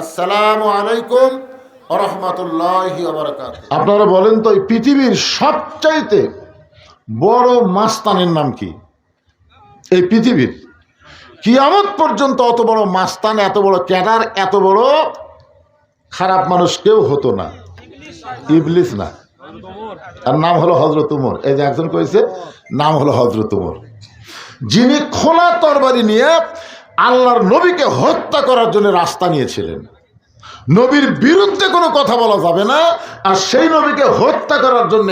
আসসালামু আলাইকুম রহমতুল্লাহ আপনারা বলেন তো পৃথিবীর সবচাইতে বড় মাস্তানের নাম কি? এই পৃথিবীর। কিয়ামত পর্যন্ত অত বড় মাস্তান, এত বড় ক্যাডার, এত বড় খারাপ মানুষ কেউ হতো না। ইবলিস না। তার নাম হলো হজরত উমর। এই যে একজন কয়েছে নাম হলো হজরত উমর। যিনি খোলা তরবারি নিয়ে আল্লাহর নবীকে হত্যা করার জন্য রাস্তা নিয়েছিলেন। নবীর বিরুদ্ধে কোনো কথা বলা যাবে না, আর সেই নবীকে হত্যা করার জন্য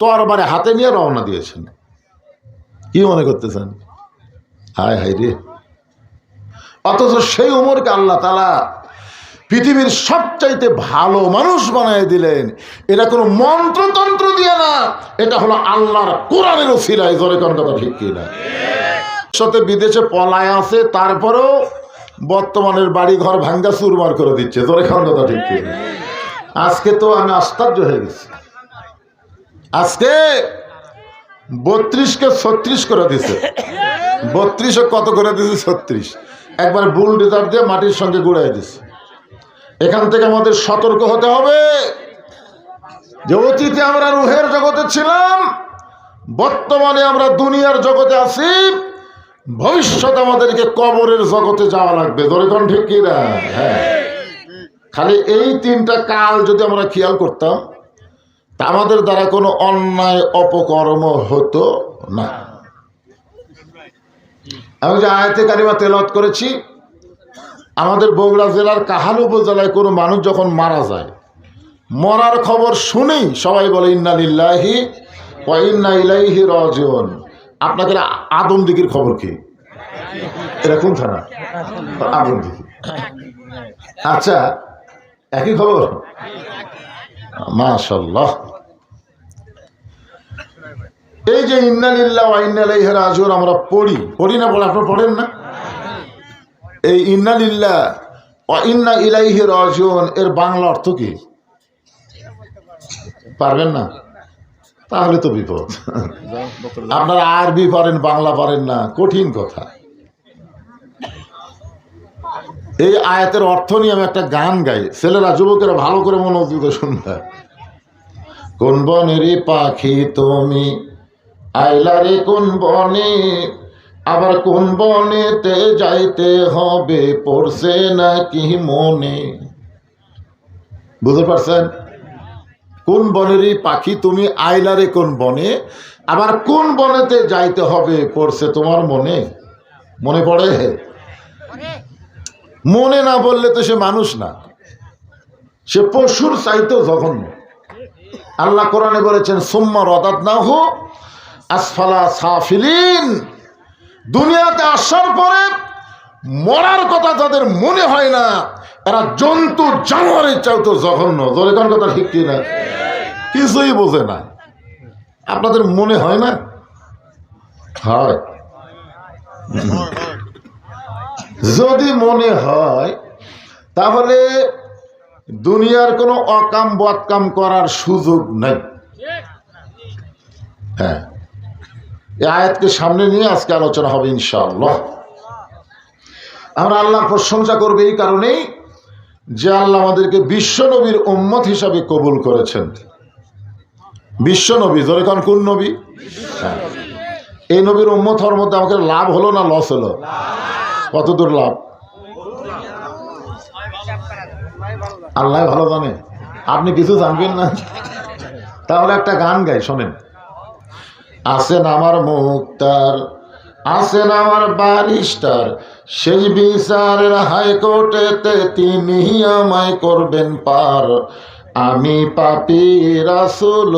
তরবারে হাতে নিয়ে রওনা দিয়েছেন। কি মনে করতেছেন? হায় হায় রে। অথচ সেই উমরকে আল্লাহ তালা পৃথিবীর সবচাইতে ভালো মানুষ বানিয়ে দিলেন। এটা কোনো মন্ত্রতন্ত্র দিয়ে না, এটা হলো আল্লাহর কোরআনের ওসিলায়, জোরে কোন কথা ঠিক কিনা? সাথে বিদেশে পলায় আছে, তারপরেও বর্তমানের বাড়ি ঘর ভাঙ্গা চুরমার করে দিচ্ছে। জোরে কোন কথা ঠিক আজকে তো আমি আশ্চর্য হয়ে গেছি। আজকে বত্রিশকে ছত্রিশ করে দিছে। বত্রিশে কত করে দিছে? ছত্রিশ। একবার বুল ডিজার দিয়ে মাটির সঙ্গে গুড়াই দিছে। এখান থেকে আমাদের সতর্ক হতে হবে। যে অতীতে আমরা রুহের জগতে ছিলাম, বর্তমানে আমরা দুনিয়ার জগতে আছি। ভবিষ্যৎ আমাদেরকে কবরের জগতে যাওয়া লাগবে। দরিদ্র ঠিক কি না? হ্যাঁ। খালি এই তিনটা কাল যদি আমরা খেয়াল করতাম, তা আমাদের দ্বারা কোনো অন্যায় অপকর্ম হতো না। আমি যে আয়াতে কারিমা তেলত করেছি, আমাদের বগুড়া জেলার কাহাল উপজেলায় কোনো মানুষ যখন মারা যায়, মরার খবর শুনেই সবাই বলে, ইন্না লিল্লাহি ইন্না ইলাইহি রাজিউন। আপনাদের আদম দিকির খবর কি? এটা কোন থানা? আদম দিকি আচ্ছা একই খবর? মাশাল্লাহ এই যে ইন্নালিল্লাহ ওয়া ইন্না ইলাইহি রাজিউন, আমরা পড়ি। পড়ি না বলে আপনারা পড়েন না? এই ইন্না লিল্লাহ ইন্না ইলাইহি রাজিউন, এর বাংলা অর্থ কি? পারবেন না? তাহলে তো বিপদ। আপনারা আরবি পারেন বাংলা পারেন না, কঠিন কথা। এই আয়াতের অর্থ নিয়ে আমি একটা গান গাই। ছেলেরা, যুবকেরা ভালো করে মনোযোগ শুনবে। কোন বনেরই পাখি তুমি? আইলারে কোন বনে? আবার কোন বনেতে যাইতে হবে? পড়ছে নাকি মনে? বুঝতে পারছেন? কোন বনেরই পাখি তুমি আইলারে কোন বনে? আবার কোন বনেতে যাইতে হবে পড়ছে তোমার মনে? মনে পড়ে? মনে না বললে তো সে মানুষ না। সে পশুর চাইতেও জঘন্য। আল্লাহ কোরআনে বলেছেন, সোম্মা রদাত না হো আসফালা সাফিলিন। দুনিয়াতে আসার পরে মরার কথা তাদের মনে হয় না। এরা জন্তু, জানোয়ারের চাইতো জঘন্য। জোরে কোন কথা ঠিক কিনা কিছুই বোঝে না। আপনাদের মনে হয় না? হয়। যদি মনে হয়, তাহলে দুনিয়ার কোনো অকাম বদকাম করার সুযোগ নেই। হ্যাঁ। এই আয়াতকে সামনে নিয়ে আজকে আলোচনা হবে ইনশাআল্লাহ। আমরা আল্লাহর প্রশংসা করবে এই কারণেই যে আল্লাহ আমাদেরকে বিশ্ব নবীর উম্মত হিসাবে কবুল করেছেন। বিশ্ব নবী ধরে কোন কোন নবী? হ্যাঁ। এই নবীর উম্মত হওয়ার মধ্যে আমাকে লাভ হলো না লস হলো? কতদূর লাভ? আল্লাহ ভালো জানে। আপনি কিছু জানবেন না? তাহলে একটা গান গাই, শোনেন। আসেন আমার মুক্তার, আসেন আমার বারিস্টার শেষ বিচারের হাইকোর্টেতে তিনি আমায় করবেন পার। আমি পাপি রাসুল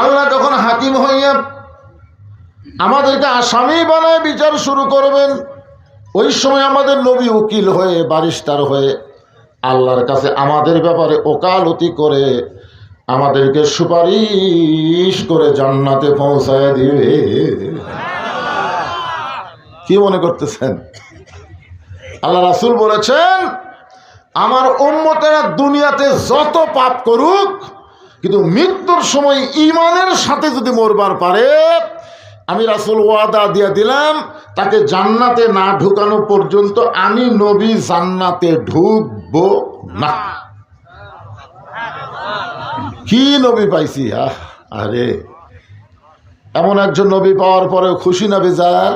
আল্লাহ যখন হাকিম হইয়া আমাদেরকে আসামি বানায় বিচার শুরু করবেন, ওই সময় আমাদের নবী উকিল হয়ে বারিস্টার হয়ে আল্লাহর কাছে আমাদের ব্যাপারে ওকালতি করে আমাদেরকে সুপারিশ করে জান্নাতে পৌঁছায় দিবে। কি মনে করতেছেন? আল্লাহ রাসুল বলেছেন, আমার উম্মতেরা দুনিয়াতে যত পাপ করুক, কিন্তু মৃত্যুর সময় ইমানের সাথে যদি মরবার পারে, আমি রাসুল ওয়াদা দিয়ে দিলাম, তাকে জান্নাতে না ঢুকানো পর্যন্ত আমি নবী জান্নাতে ঢুকবো না। কি নবী পাইছি? আহ, আরে। এমন একজন নবী পাওয়ার পরে খুশি না বেজার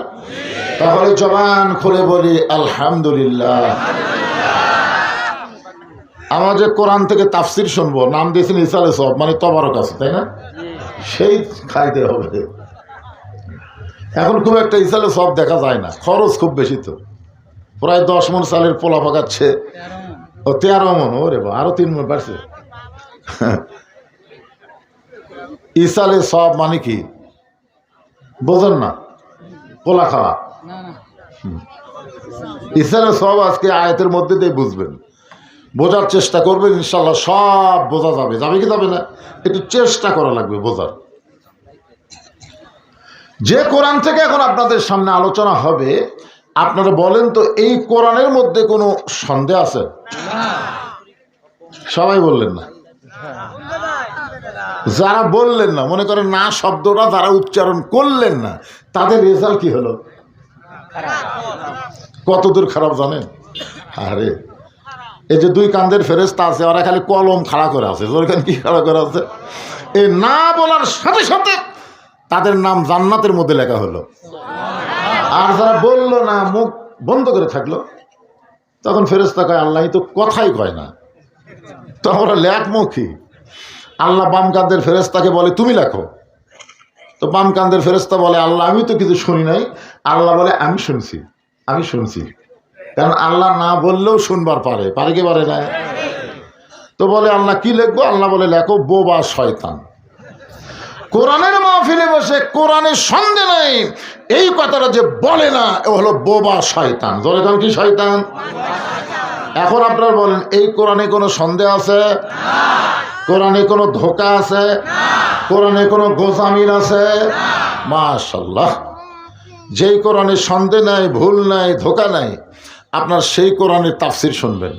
তাহলে জবান খুলে বলি, আলহামদুলিল্লাহ। আমার যে কোরআন থেকে তাফসির শুনব, নাম দিয়েছেন ইসালে সব মানে তবারক আছে, তাই না? সেই খাইতে হবে। এখন খুব একটা ইসালে সব দেখা যায় না, খরচ খুব বেশি তো। প্রায় দশ মন সালের পোলা পাকাচ্ছে। ও তেরো মন, ওরে বা আরও তিন মন বাড়ছে। ইসালে সব মানে কি? বোঝেন না? পোলা খাওয়া ইসালে সব আজকে আয়াতের মধ্যে দিয়ে বুঝবেন। বোঝার চেষ্টা করবেন ইনশাল্লাহ সব বোঝা যাবে। যাবে কি যাবে না? একটু চেষ্টা করা লাগবে বোঝার। যে কোরআন থেকে এখন আপনাদের সামনে আলোচনা হবে আপনারা বলেন তো এই কোরআনের মধ্যে কোনো সন্দেহ আছে? সবাই বললেন না। যারা বললেন না, মনে করেন না শব্দটা যারা উচ্চারণ করলেন না, তাদের রেজাল্ট কি হলো? কতদূর খারাপ জানেন? আরে, এই যে দুই কান্দের ফেরেস্তা আছে, ওরা খালি কলম খাড়া করে আছে ওখানে কি খাড়া করে আছে? এই না বলার সাথে সাথে তাদের নাম জান্নাতের মধ্যে লেখা হলো। আর যারা বলল না, মুখ বন্ধ করে থাকল, তখন ফেরেস্তা কয়, আল্লাহ তো কথাই কয় না। তো আমরা লেখমুখী। আল্লাহ বাম কান্দের ফেরেস্তাকে বলে, তুমি লেখো। তো বাম কান্দের ফেরেস্তা বলে, আল্লাহ, আমি তো কিছু শুনি নাই। আল্লাহ বলে, আমি শুনছি আমি শুনছি। কারণ আল্লাহ না বললেও শুনবার পারে পারে কি পারে না? তো বলে, আল্লাহ কি লেখবো? আল্লাহ বলে, লেখো, বোবা শয়তান। কোরআনের মাহফিলে বসে কোরআনের সন্দেহ নাই। এই কথাটা যে বলে না ও হলো বোবা শয়তান। জোরে কারণ কি শয়তান? এখন আপনারা বলেন, এই কোরআনে কোনো সন্দেহ আছে? কোরআনে কোনো ধোকা আছে? কোরআনে কোনো গোজামিন আছে? মাশাল্লাহ। যেই কোরআনে সন্দেহ নাই ভুল নাই ধোকা নাই আপনার সেই কোরআনের তাফসির শুনবেন।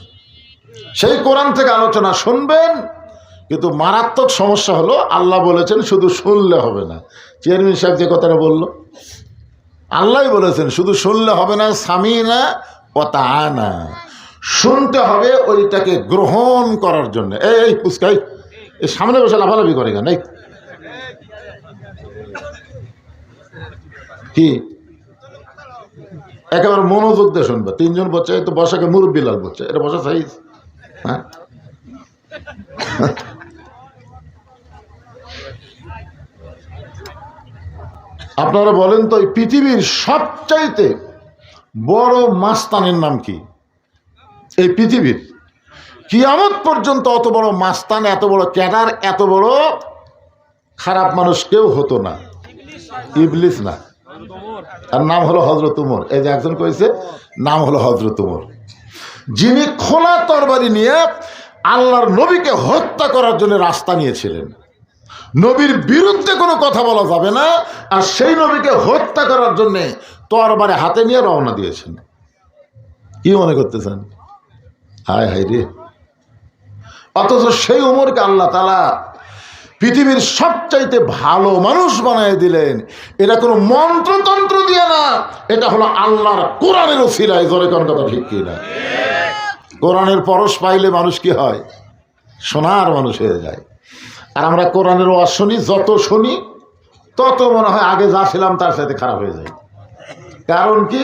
সেই কোরআন থেকে আলোচনা শুনবেন কিন্তু মারাত্মক সমস্যা হলো আল্লাহ বলেছেন শুধু শুনলে হবে না। চেয়ারম্যান সাহেব যে কথাটা বলল আল্লাহই বলেছেন শুধু শুনলে হবে না স্বামী না পতা না শুনতে হবে ওইটাকে গ্রহণ করার জন্য। এই এই পুস্কাই এই সামনে বসে লাফালাফি করে কেন? এই কি? একেবারে মনোযোগ দিয়ে শুনবে। তিনজন এই তো বসাকে মুরব্বী লাল বলছে এটা বসা সাইজ। হ্যাঁ? আপনারা বলেন তো পৃথিবীর সবচাইতে বড় মাস্তানের নাম কি? এই পৃথিবীর। কিয়ামত পর্যন্ত অত বড় মাস্তান, এত বড় ক্যাডার, এত বড় খারাপ মানুষ কেউ হতো না। ইবলিস না। তার নাম হলো হজরত উমর। এই যে একজন কয়েছে নাম হলো হজরত উমর। যিনি খোলা তরবারি নিয়ে আল্লাহর নবীকে হত্যা করার জন্য রাস্তা নিয়েছিলেন। নবীর বিরুদ্ধে কোনো কথা বলা যাবে না, আর সেই নবীকে হত্যা করার জন্যে তরবারে হাতে নিয়ে রওনা দিয়েছেন। কি মনে করতেছেন? হায় হায় রে। অথচ সেই উমরকে আল্লাহ তালা পৃথিবীর সবচাইতে ভালো মানুষ বানিয়ে দিলেন। এটা কোনো মন্ত্রতন্ত্র দিয়ে না, এটা হলো আল্লাহর কোরআনের ওসিলায়, জোরে কোন কথা ঠিক কিনা কোরআনের পরশ পাইলে মানুষ কি হয়? সোনার মানুষ হয়ে যায়। আর আমরা কোরআনের ওয়াজ শুনি, যত শুনি, তত মনে হয় আগে যা ছিলাম তার সাথে খারাপ হয়ে যায়। কারণ কি?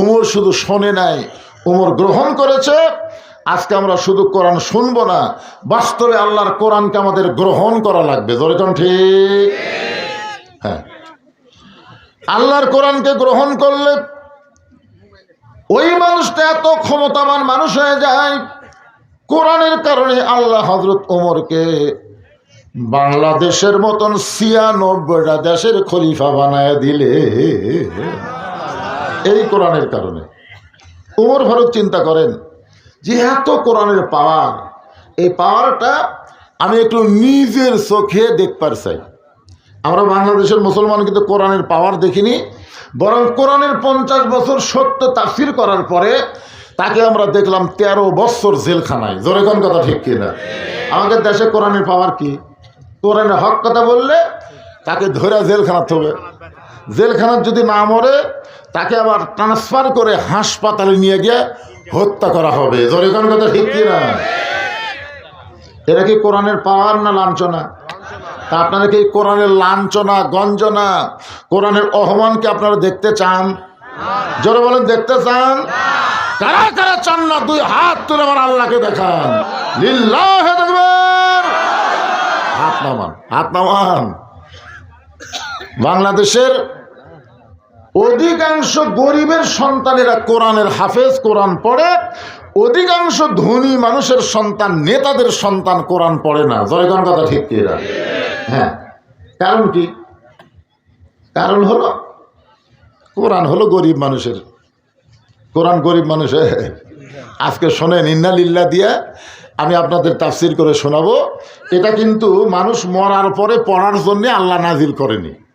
উমর শুধু শোনে নাই, উমর গ্রহণ করেছে আজকে আমরা শুধু কোরআন শুনব না, বাস্তবে আল্লাহর কোরআনকে আমাদের গ্রহণ করা লাগবে। যেরকম ঠিক? হ্যাঁ। আল্লাহর কোরআনকে গ্রহণ করলে ওই মানুষটা এত ক্ষমতাবান মানুষ হয়ে যায়, কোরআনের কারণে আল্লাহ হজরত ওমরকে বাংলাদেশের মতন ছিয়ানব্বইটা দেশের খলিফা বানায় দিলে। এই কোরআনের কারণে। উমর ফারুক চিন্তা করেন যে এত কোরআনের পাওয়ার, এই পাওয়ারটা আমি একটু নিজের চোখে দেখবার চাই। আমরা বাংলাদেশের মুসলমান কিন্তু কোরআনের পাওয়ার দেখিনি, বরং কোরআনের পঞ্চাশ বছর সত্য তাফসির করার পরে তাকে আমরা দেখলাম তেরো বছর জেলখানায়। জোরে কোন কথা ঠিক কিনা? আমাদের দেশে কোরআনের পাওয়ার কি? কোরআনের হক কথা বললে তাকে ধরে জেলখানা হবে জেলখানার যদি না মরে, তাকে আবার ট্রান্সফার করে হাসপাতালে নিয়ে গিয়ে হত্যা করা হবে। জোরে কোন কথা ঠিক কি না? এটা কি কোরআনের পাওয়ার না লাঞ্ছনা? তা আপনারা কি কোরআনের লাঞ্ছনা, গঞ্জনা, কোরআনের অহমানকে আপনারা দেখতে চান? জোরে বলেন, দেখতে চান? কারা কারা চান না, দুই হাত তুলে আমার আল্লাহকে দেখান। দেখবেন হাত নামান হাত নামান। বাংলাদেশের অধিকাংশ গরিবের সন্তানেরা কোরআনের হাফেজ, কোরআন পড়ে। অধিকাংশ ধনী মানুষের সন্তান, নেতাদের সন্তান কোরআন পড়ে না। জয়গণ কথা ঠিক? হ্যাঁ। কারণ কি? কারণ হলো, কোরআন হলো গরিব মানুষের। কোরআন গরিব মানুষের আজকে শোনেন, ইন্না লিল্লা দিয়ে আমি আপনাদের তাফসির করে শোনাবো। এটা কিন্তু মানুষ মরার পরে পড়ার জন্য আল্লাহ নাজিল করেনি।